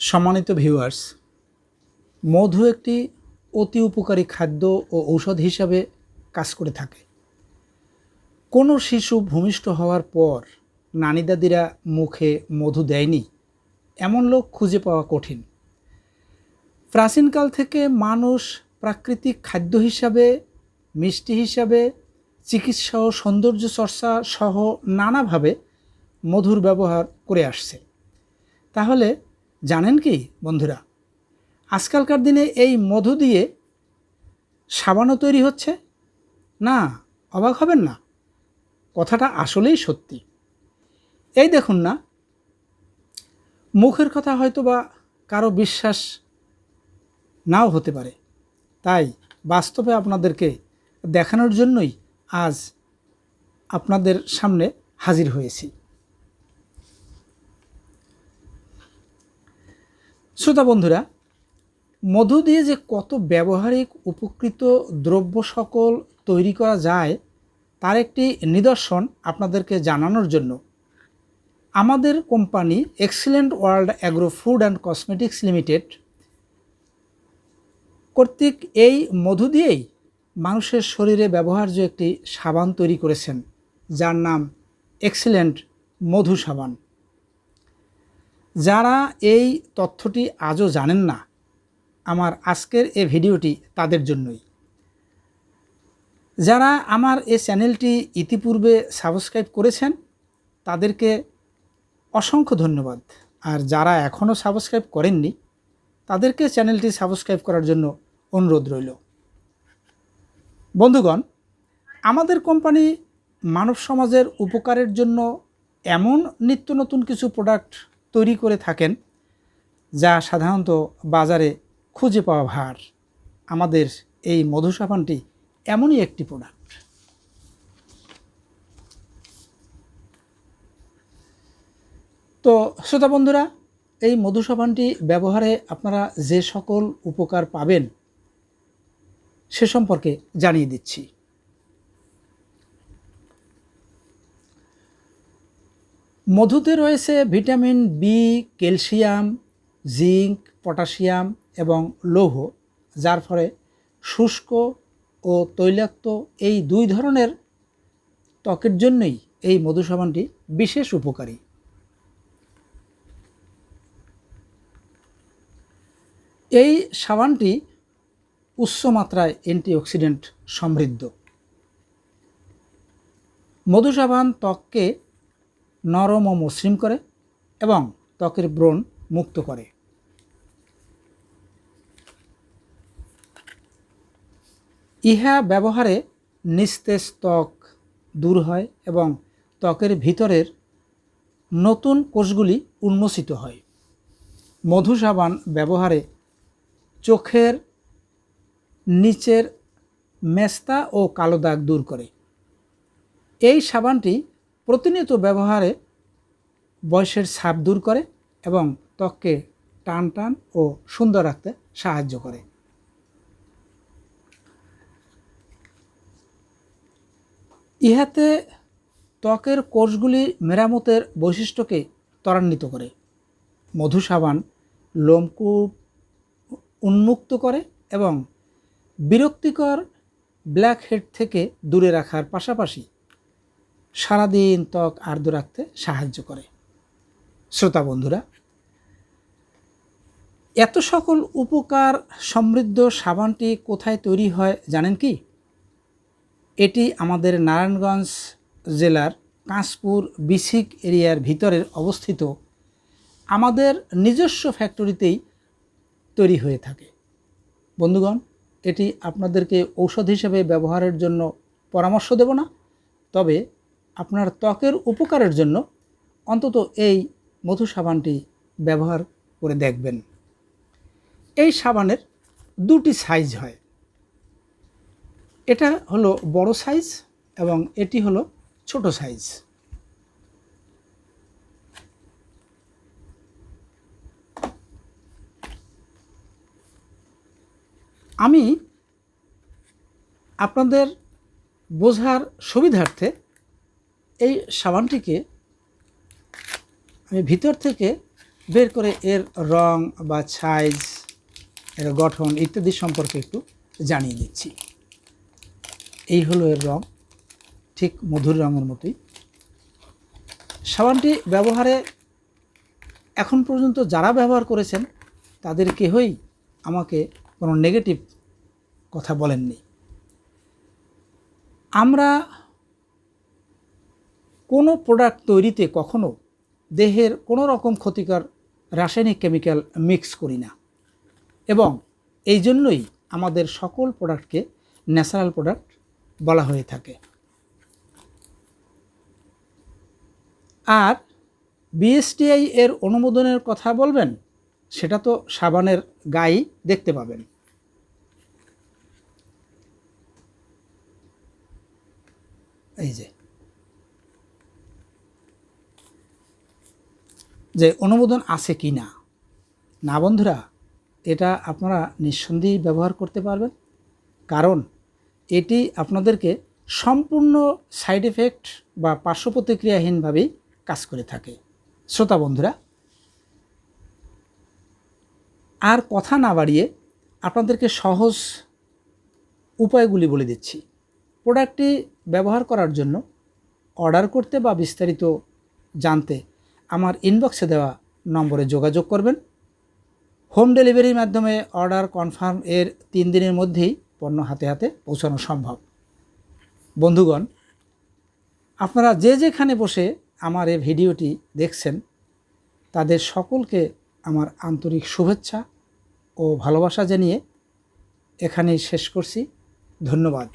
সম্মানিত ভিউয়ার্স মধু একটি অতি উপকারী খাদ্য ও ঔষধ হিসাবে কাজ করে থাকে। কোনো শিশু ভূমিষ্ঠ হওয়ার পর নানি দাদিরা মুখে মধু দেয়নি, এমন লোক খুঁজে পাওয়া কঠিন। প্রাচীনকাল থেকে মানুষ প্রাকৃতিক খাদ্য হিসাবে, মিষ্টি হিসাবে, চিকিৎসা ও সৌন্দর্য চর্চা সহ নানাভাবে মধুর ব্যবহার করে আসছে। তাহলে জানেন কি, বন্ধুরা? আজকালকার দিনে এই মধু দিয়ে সাবানও তৈরি হচ্ছে? না, অবাক হবেন না? কথাটা আসলেই সত্যি। এই দেখুন না, মুখের কথা হয়তো বা কারও বিশ্বাস নাও হতে পারে। তাই বাস্তবে আপনাদেরকে দেখানোর জন্যই আজ আপনাদের সামনে হাজির হয়েছি। শ্রোতা বন্ধুরা, মধু দিয়ে যে কত ব্যবহারিক, উপকৃত দ্রব্য সকল তৈরি করা যায়, তার একটি নিদর্শন আপনাদেরকে জানানোর জন্য। আমাদের company excellent world agro food and cosmetics limited কর্তৃক এই মধু দিয়েই মানুষের শরীরে ব্যবহার্য একটি সাবান তৈরি করেছেন, যার নাম এক্সিলেন্ট মধু সাবান। যারা এই তথ্যটি আজও জানেন না, আমার আজকের এই ভিডিওটি তাদের জন্যই। যারা আমার এই চ্যানেলটি ইতিপূর্বে সাবস্ক্রাইব করেছেন, তাদেরকে অসংখ্য ধন্যবাদ। আর যারা এখনও সাবস্ক্রাইব করেননি, তাদেরকে চ্যানেলটি সাবস্ক্রাইব করার জন্য অনুরোধ রইল। বন্ধুগণ, আমাদের কোম্পানি মানব সমাজের উপকারের জন্য এমন নিত্য নতুন কিছু প্রোডাক্ট তৈরি করে থাকেন, যা সাধারণত বাজারে খুঁজে পাওয়া ভার। আমাদের এই মধু সাবানটি এমনই একটি প্রোডাক্ট তো শ্রোতা বন্ধুরা, এই মধু সাবানটি ব্যবহারে আপনারা যে সকল উপকার পাবেন, সে সম্পর্কে জানিয়ে দিচ্ছি। মধুতে রয়েছে vitamin B calcium, zinc, potassium এবং লৌহ, যার ফলে শুষ্ক ও তৈলাক্ত এই দুই ধরনের ত্বকের জন্যই এই মধু সাবানটি বিশেষ উপকারী। এই সাবানটি উচ্চ মাত্রায় অ্যান্টিঅক্সিডেন্ট সমৃদ্ধ। মধু সাবান ত্বককে নরম ও মসৃণ করে এবং ত্বকের ব্রণ মুক্ত করে। ইহা ব্যবহারে নিস্তেজ ত্বক দূর হয় এবং ত্বকের ভিতরের নতুন কোষগুলি উন্মোচিত হয়। মধু সাবান ব্যবহারে চোখের নিচের মেস্তা ও কালো দাগ দূর করে। এই সাবানটি প্রতিনিয়ত ব্যবহারে বয়সের ছাপ দূর করে এবং ত্বককে টান টান ও সুন্দর রাখতে সাহায্য করে। ইহাতে ত্বকের কোষগুলি মেরামতের বৈশিষ্ট্যকে ত্বরান্বিত করে। মধু সাবান, লোমকূপ উন্মুক্ত করে এবং বিরক্তিকর ব্ল্যাক হেড থেকে দূরে রাখার পাশাপাশি সারাদিন ত্বক আর্দ্র রাখতে সাহায্য করে। শ্রোতা বন্ধুরা, এত সকল উপকার সমৃদ্ধ সাবানটি কোথায় তৈরি হয় জানেন কি? এটি আমাদের নারায়ণগঞ্জ জেলার কাঁচপুর বিসিক এরিয়ার ভিতরের অবস্থিত আমাদের নিজস্ব ফ্যাক্টরিতেই তৈরি হয়ে থাকে। বন্ধুগণ, এটি আপনাদেরকে ঔষধ হিসেবে ব্যবহারের জন্য পরামর্শ দেব না, তবে আপনার ত্বকের উপকারের জন্য অন্তত এই মধু সাবানটি ব্যবহার করে দেখবেন। এই সাবানের দুটি সাইজ হয়। এটা হলো বড় সাইজ এবং এটি হলো ছোট সাইজ। আমি আপনাদের বোঝার সুবিধার্থে এই সাবানটিকে আমি ভিতর থেকে বের করে এর রং বা সাইজ এর গঠন ইত্যাদি সম্পর্কে একটু জানিয়ে দিচ্ছি। এই হলো এর রং, ঠিক মধুর রঙের মতোই। সাবানটি ব্যবহারে এখন পর্যন্ত যারা ব্যবহার করেছেন, তাদের কেহই আমাকে কোনো নেগেটিভ কথা বলেননি। আমরা কোনো প্রোডাক্ট তৈরিতে কখনো দেহের কোনো রকম ক্ষতিকর রাসায়নিক কেমিক্যাল মিক্স করি না। এবং এই জন্যই আমাদের সকল প্রোডাক্টকে ন্যাচারাল প্রোডাক্ট বলা হয়ে থাকে। আর বিএসটিআই এর অনুমোদনের কথা বলবেন, সেটা তো সাবানের গায়ে দেখতে পাবেন। এই যে। যে অনুমোদন আছে কি না? না বন্ধুরা, এটা আপনারা নিঃসন্দেহে ব্যবহার করতে পারবেন। কারণ এটি আপনাদেরকে সম্পূর্ণ সাইড এফেক্ট বা পার্শ্ব প্রতিক্রিয়াহীনভাবেই কাজ করে থাকে। শ্রোতা বন্ধুরা, আর কথা না বাড়িয়ে আপনাদেরকে সহজ উপায়গুলি বলে দিচ্ছি। প্রোডাক্টটি ব্যবহার করার জন্য অর্ডার করতে বা বিস্তারিত জানতে আমার ইনবক্সে দেওয়া নম্বরে যোগাযোগ করবেন। হোম ডেলিভারির মাধ্যমে অর্ডার কনফার্ম এর তিন দিনের মধ্যেই পণ্য হাতে হাতে পৌঁছানো সম্ভব। বন্ধুগণ, আপনারা যে যেখানে বসে আমার এই ভিডিওটি দেখছেন, তাদের সকলকে আমার আন্তরিক শুভেচ্ছা ও ভালোবাসা জানিয়ে এখানেই শেষ করছি। ধন্যবাদ।